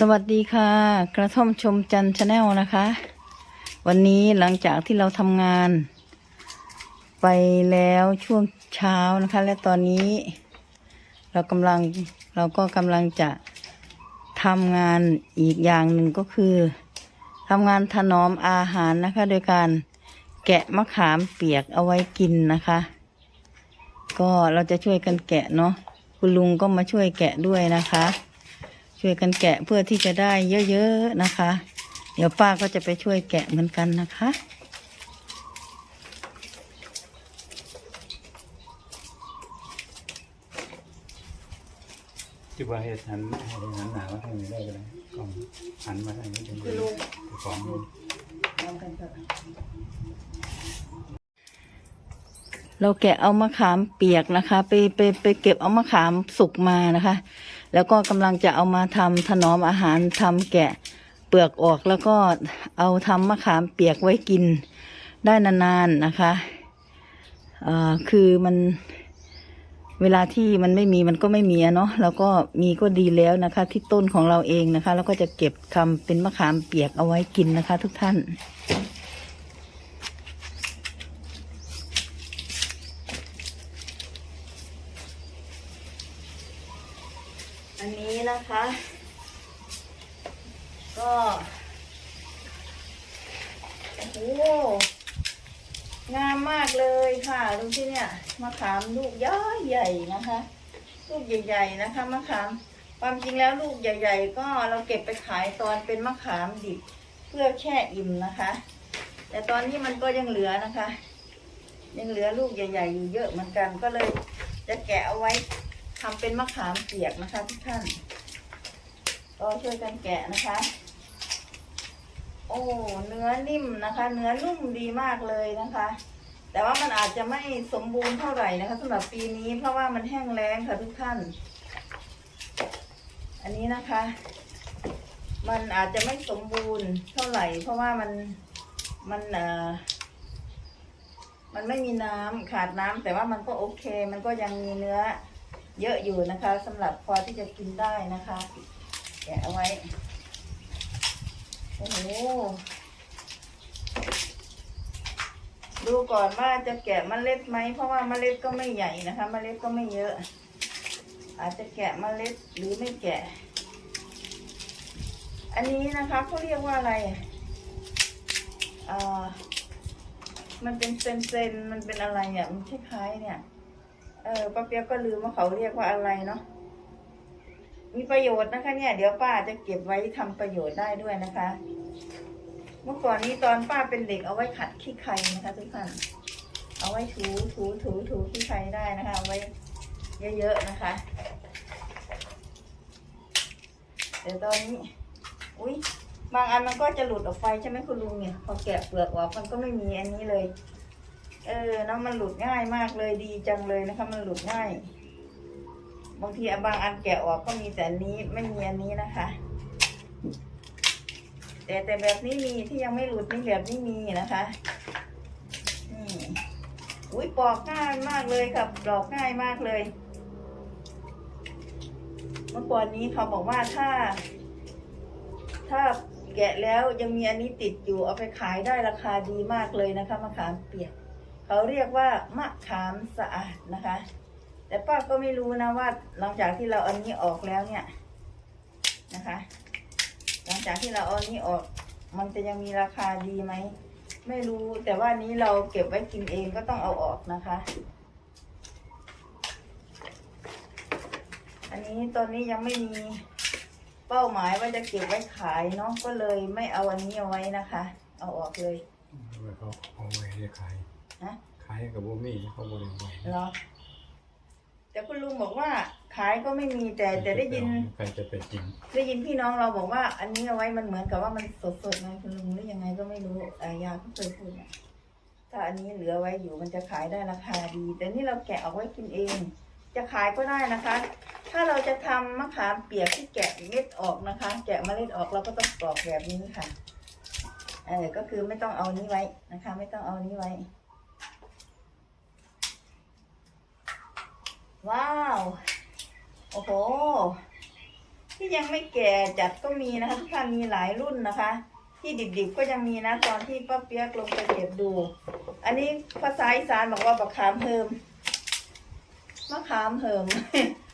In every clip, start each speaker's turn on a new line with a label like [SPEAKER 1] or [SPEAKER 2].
[SPEAKER 1] สวัสดีค่ะ กระท่อมชมจันชาแนลนะคะ วันนี้หลังจากที่เราทำงาน ไปแล้วช่วงเช้านะคะ และตอนนี้ เรากำลังเราก็กำลังจะทำงานอีกอย่างหนึ่งก็คือทำงานถนอมอาหารนะคะ โดยการแกะมะขามเปียกเอาไว้กินนะคะ ก็เราจะช่วยกันแกะเนาะคุณลุงก็มาช่วยแกะด้วยนะคะ ช่วยกันแกะเพื่อที่จะได้เยอะๆนะคะ เดี๋ยวป้าก็จะไปช่วยแกะเหมือนกันนะคะ
[SPEAKER 2] จุบวาเฮ็ดหันหันหนามาทางนี้ได้ก็ได้กล่องหันมาทางนี้เป็นของ
[SPEAKER 1] เราแกะเอามะขามเปียกนะคะ ไปไปไปเก็บเอามะขามสุกมานะคะ แล้วก็กำลังจะเอามาทำถนอมอาหารทำแกะเปลือกออกแล้วก็เอาทำมะขามเปียกไว้กินได้นานๆนะคะเอ่อคือมันเวลาที่มันไม่มีมันก็ไม่มีอะเนาะแล้วก็มีก็ดีแล้วนะคะ ที่ต้นของเราเองนะคะ แล้วก็จะเก็บทำเป็นมะขามเปียกเอาไว้กินนะคะ ทุกท่าน อันนี้นะคะ ก็โอ้โหงามมากเลยค่ะดูที่เนี่ยมะขามลูกย้อยใหญ่นะคะ ลูกใหญ่ ๆนะคะมะขาม ความจริงแล้วลูกใหญ่ ๆ ก็เราเก็บไปขายตอนเป็นมะขามดิบเพื่อแช่อิ่มนะคะ แต่ตอนนี้มันก็ยังเหลือนะคะ ยังเหลือลูกใหญ่ ๆ อยู่เยอะเหมือนกันก็เลยจะแกะเอาไว้ ทำเป็นมะขามเปียกนะคะทุกท่าน ก็ช่วยกันแกะนะคะ โอ้เนื้อนิ่มนะคะ เนื้อนุ่มดีมากเลยนะคะ แต่ว่ามันอาจจะไม่สมบูรณ์เท่าไหร่นะคะสำหรับปีนี้เพราะว่ามันแห้งแล้งค่ะทุกท่าน อันนี้นะคะ มันอาจจะไม่สมบูรณ์เท่าไหร่ เพราะว่ามันมันเอ่อมันไม่มีน้ำขาดน้ำแต่ว่ามันก็โอเค มันก็ยังมีเนื้อ เยอะอยู่นะคะสำหรับพอที่จะกินได้นะคะแกะเอาไว้ โอ้โห ดูก่อนว่าจะแกะเมล็ดไหม เพราะว่าเมล็ดก็ไม่ใหญ่นะคะ เมล็ดก็ไม่เยอะ อาจจะแกะเมล็ดหรือไม่แกะ อันนี้นะคะเขาเรียกว่าอะไรอะอ่ามันเป็นเซนเซนมันเป็นอะไรอะมันคล้ายๆเนี่ย เออป้าเปียกก็ลืมว่าเขาเรียกว่าอะไรเนาะมีประโยชน์นะคะ เนี่ย เดี๋ยวป้าจะเก็บไว้ทำประโยชน์ได้ด้วยนะคะ เมื่อก่อนนี้ตอนป้าเป็นเด็กเอาไว้ขัดขี้ไครนะคะ ทุกท่านเอาไว้ถูถูถูถูขี้ไครได้นะคะเอาไว้เยอะๆนะคะเดี๋ยวตอนนี้อุ้ยบางอันมันก็จะหลุดออกไปใช่ไหมคุณลุงเนี่ยพอแกะเปลือกออกมันก็ไม่มีอันนี้เลย เออเนาะมันหลุดง่ายมากเลยดีจังเลยนะคะ มันหลุดง่าย บางทีบางอันแกะออกก็มีแต่นนี้ไม่มีอันนี้นะคะ แต่แต่แบบนี้มีที่ยังไม่หลุดนี่แบบนี้มีนะคะนี่อุ้ยปอกง่ายมากเลยครับดอกง่ายมากเลยเมื่อก่อนนี้เขาบอกว่าถ้า ถ้าแกะแล้วยังมีอันนี้ติดอยู่เอาไปขายได้ราคาดีมากเลยนะคะมะขามเปียก เขาเรียกว่ามะขามสะอาดนะคะ แต่ป้าก็ไม่รู้นะว่าหลังจากที่เราเอานี้ออกแล้วเนี่ยนะคะ หลังจากที่เราเอานี้ออก มันจะยังมีราคาดีไหมไม่รู้แต่ว่านี้เราเก็บไว้กินเองก็ต้องเอาออกนะคะ อันนี้ตอนนี้ยังไม่มีเป้าหมายว่าจะเก็บไว้ขายเนาะก็เลยไม่เอาอันนี้เอาไว้นะคะ เอาออกเลย
[SPEAKER 2] เขาเอาไว้ให้ขาย
[SPEAKER 1] นะ
[SPEAKER 2] ขายกับโบมี่เขาบริไว้
[SPEAKER 1] เหรอ แต่คุณลุงบอกว่าขายก็ไม่มีแต่แต่ได้ยิน
[SPEAKER 2] ใครจะไปกิน
[SPEAKER 1] ได้ยินพี่น้องเราบอกว่า อันนี้เอาไว้มันเหมือนกับว่ามันสดๆไงคุณลุงหรือยังไงก็ไม่รู้แต่ยาก็เคยพูดนะถ้าอันนี้เหลือไว้อยู่มันจะขายได้ราคาดี แต่นี่เราแกะเอาไว้กินเอง จะขายก็ได้นะคะ ถ้าเราจะทำมะขามเปียกที่แกะเม็ดออกนะคะ แกะเมล็ดออกเราก็ต้องปอกแบบนี้ค่ะเออก็คือไม่ต้องเอานี้ไว้นะคะ ไม่ต้องเอานี้ไว้ ว้าว โอ้โห ที่ยังไม่แก่จัดก็มีนะคะทุกท่านมีหลายรุ่นนะคะ ที่ดิบๆก็ยังมีนะตอนที่ป้าเปียกลงไปเก็บดู อันนี้ภาษาอีสานบอกว่าบักขามเฮิมมะขามเฮิม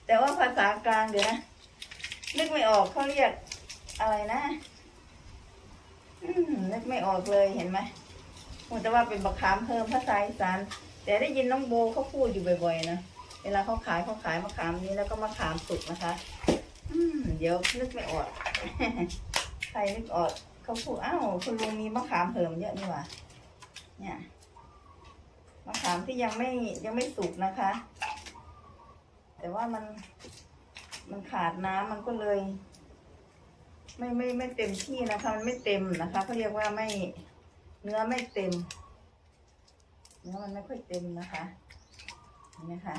[SPEAKER 1] แต่ว่าภาษากลางเดี๋ยวนะนึกไม่ออกเขาเรียกอะไรนะอืมนึกไม่ออกเลยเห็นไหมผมจะว่าเป็นบักขามเฮิมภาษาอีสาน แต่ได้ยินน้องโบเขาพูดอยู่บ่อยๆนะ เวลาเขาขายเขาขายมะขามนี้แล้วก็มะขามสุกนะคะอืมเดี๋ยวนึกไม่ออกใครนึกออกเขาพูดอ้าวคุณลุงมีมะขามเหิมเยอะนี่หว่าเนี่ยมะขามที่ยังไม่ยังไม่สุกนะคะ แต่ว่ามันมันขาดน้ำมันก็เลย ไม่ไม่ไม่เต็มที่นะคะ มันไม่เต็มนะคะเขาเรียกว่าไม่เนื้อไม่เต็ม เนื้อมันไม่ค่อยเต็มนะคะ ห็นไหมคะ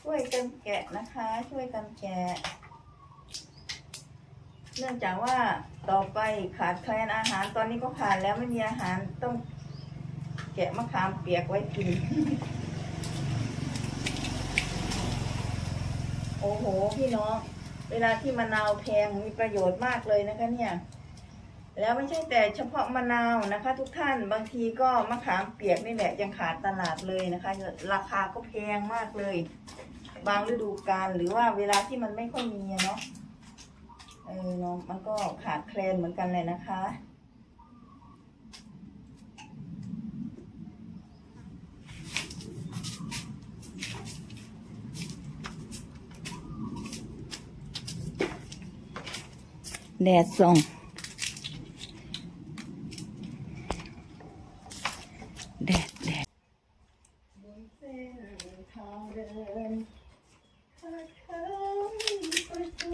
[SPEAKER 1] ช่วยกันแกะนะคะ ช่วยกันแกะ เนื่องจากว่าต่อไปขาดแคลนอาหารตอนนี้ก็ขาดแล้วไม่มีอาหารต้องแกะมะขามเปียกไว้กิน โอ้โห พี่น้อง เวลาที่มะนาวแพงมีประโยชน์มากเลยนะคะเนี่ย แล้วไม่ใช่แต่เฉพาะมะนาวนะคะ ทุกท่านบางทีก็มะขามเปียกนี่แหละยังขาดตลาดเลยนะคะ ราคาก็แพงมากเลย บางฤดูกาลหรือว่าเวลาที่มันไม่ค่อยมีเนาะเออเนาะมันก็ขาดแคลนเหมือนกันเลยนะคะ แดดส่อง แดดแดดบนเส้นทางเดินขาดคำประจำ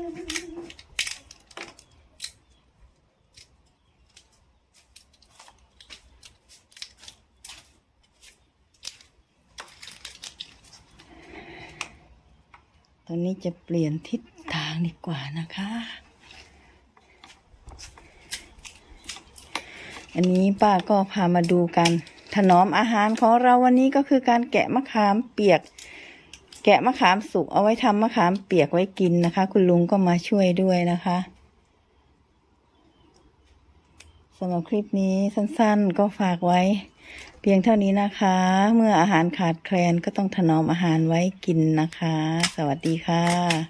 [SPEAKER 1] ตอนนี้จะเปลี่ยนทิศทางดีกว่านะคะ อันนี้ป้าก็พามาดูกัน ถนอมอาหารของเราวันนี้ก็คือการแกะมะขามเปียก แกะมะขามสุกเอาไว้ทำมะขามเปียกไว้กินนะคะ คุณลุงก็มาช่วยด้วยนะคะสำหรับคลิปนี้สั้นๆ ก็ฝากไว้ เพียงเท่านี้นะคะ เมื่ออาหารขาดแคลนก็ต้องถนอมอาหารไว้กินนะคะ สวัสดีค่ะ